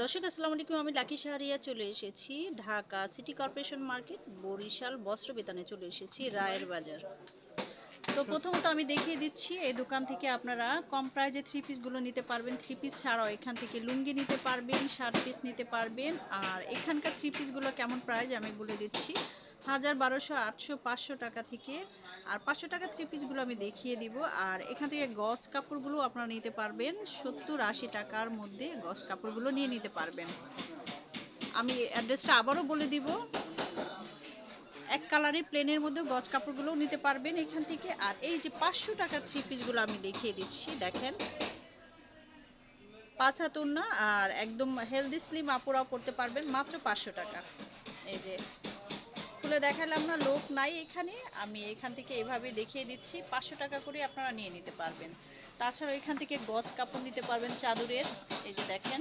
দর্শক আসসালামু আলাইকুম। আমি লাকি শাহরিয়া চলে এসেছি Dhaka city corporation market Barishal বস্ত্র বিতানে চলে এসেছি রায়ের বাজার। তো প্রথমত আমি দেখিয়ে দিচ্ছি এই দোকান থেকে আপনারা কম প্রাইজে থ্রি পিসগুলো নিতে পারবেন। থ্রি পিস ছাড়াও এখান থেকে লুঙ্গি নিতে পারবেন শার্ট পিস নিতে পারবেন। আর এখানকার থ্রি পিসগুলো কেমন প্রাইজ আমি বলে দিচ্ছি। হাজার বারোশো আটশো পাঁচশো টাকা থেকে আর পাঁচশো টাকা থ্রি পিসগুলো আমি দেখিয়ে দিব। আর এখান থেকে গস কাপড়গুলো আপনারা নিতে পারবেন। সত্তর আশি টাকার মধ্যে গস কাপড়গুলো নিয়ে নিতে পারবেন। আমি অ্যাড্রেসটা আবারও বলে দিব। এক কালারের প্লেনের মধ্যে গজ কাপড়গুলোও নিতে পারবেন এখান থেকে। আর এই যে পাঁচশো টাকা থ্রি পিসগুলো আমি দেখিয়ে দিচ্ছি, দেখেন। পাঁচ হাত না আর একদম হেলদি স্লিম আপুরাও করতে পারবেন মাত্র পাঁচশো টাকা। এই যে দেখালাম না, লোক নাই এখানে। আমি এখান থেকে এভাবে দেখিয়ে দিচ্ছি, পাঁচশো টাকা করে আপনারা নিয়ে নিতে পারবেন। তাছাড়া এখান থেকে গজ কাপড় নিতে পারবেন চাদরের, এই যে দেখেন।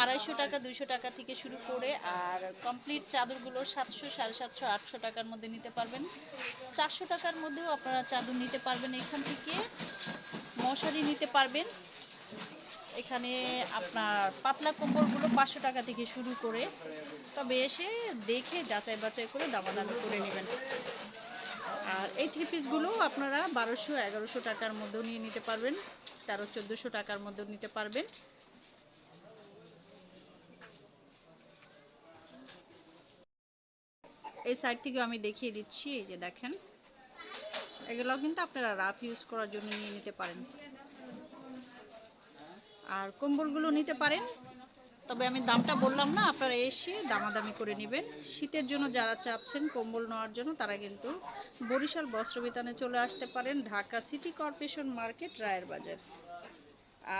আড়াইশো টাকা, দুইশো টাকা থেকে শুরু করে, আর কমপ্লিট চাদরগুলো সাতশো, সাড়ে সাতশো, আটশো টাকার মধ্যে নিতে পারবেন। চারশো টাকার মধ্যেও আপনারা চাদর নিতে পারবেন এখান থেকে। মশারি নিতে পারবেন। এখানে আপনার পাতলা কম্বলগুলো পাঁচশো টাকা থেকে শুরু করে, তবে এসে দেখে যাচাই বাছাই করে দামাদামি করে নেবেন। আর এই থ্রি পিসগুলো আপনারা বারোশো এগারোশো টাকার মধ্যেও নিয়ে নিতে পারবেন, তেরো চোদ্দোশো টাকার মধ্যেও নিতে পারবেন। এই সাইড থেকেও আমি দেখিয়ে দিচ্ছি, এই যে দেখেন। এগুলো কিন্তু আপনারা রাফ ইউজ করার জন্য নিয়ে নিতে পারেন। আর কম্বলগুলো নিতে পারেন। তবে আমি দামটা বললাম না, আপনারা এসে দামাদামি করে নেবেন। শীতের জন্য যারা চাচ্ছেন কম্বল নেওয়ার জন্য, তারা কিন্তু বরিশাল বস্ত্রবিতানে চলে আসতে পারেন ঢাকা সিটি কর্পোরেশন মার্কেট, রায়ের বাজার।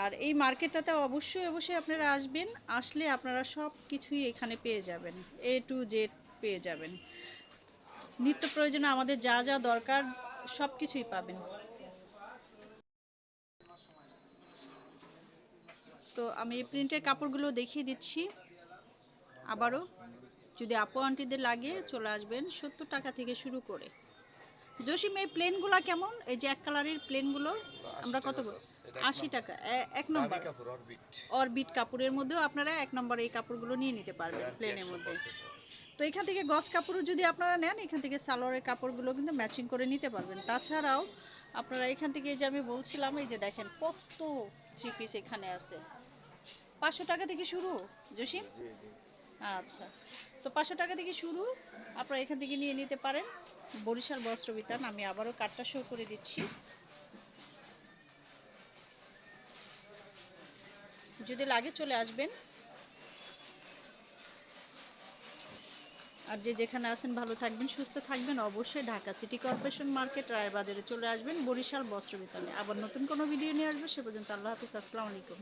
আর এই মার্কেটটাতে অবশ্যই অবশ্যই আপনারা আসবেন, আসলে আপনারা সব কিছুই এখানে পেয়ে যাবেন এ টু জেড পেয়ে যাবেন। নিত্য প্রয়োজনে আমাদের যা যা দরকার সব কিছুই পাবেন। তো আমি প্রিন্টের কাপড়গুলো দেখিয়ে দিচ্ছি। আবারও যদি আপু আন্টিদের লাগে চলে আসবেন সত্তর টাকা থেকে শুরু করে। জসিম এই প্লেনগুলো কেমন? এই যে এক কালারের প্লেনগুলো আমরা কত আশি টাকা এক নম্বর। অরবিট কাপড়ের মধ্যেও আপনারা এক নম্বর এই কাপড়গুলো নিয়ে নিতে পারবেন প্লেনের মধ্যে। তো এখান থেকে গস কাপড়ও যদি আপনারা নেন এখান থেকে সালোয়ারের কাপড়গুলো কিন্তু ম্যাচিং করে নিতে পারবেন। তাছাড়াও আপনারা এখান থেকে যে আমি বলছিলাম এই যে দেখেন কত থ্রি পিস এখানে আছে। পাঁচশো টাকা থেকে শুরু জসিম? আচ্ছা। তো পাঁচশো টাকা থেকে শুরু আপনারা এখান থেকে নিয়ে নিতে পারেন। বরিশাল বস্ত্র বিতান আমি আবারও কার্ডটা শো করে দিচ্ছি। যদি লাগে চলে আসবেন। আর যে যেখানে আছেন ভালো থাকবেন সুস্থ থাকবেন অবশ্যই ঢাকা সিটি কর্পোরেশন মার্কেট রায়বাজারে চলে আসবেন বরিশাল বস্ত্র বিতানে। আবার নতুন কোনো ভিডিও নিয়ে আসবে সে পর্যন্ত আল্লাহ হাফিজ আসসালামু আলাইকুম।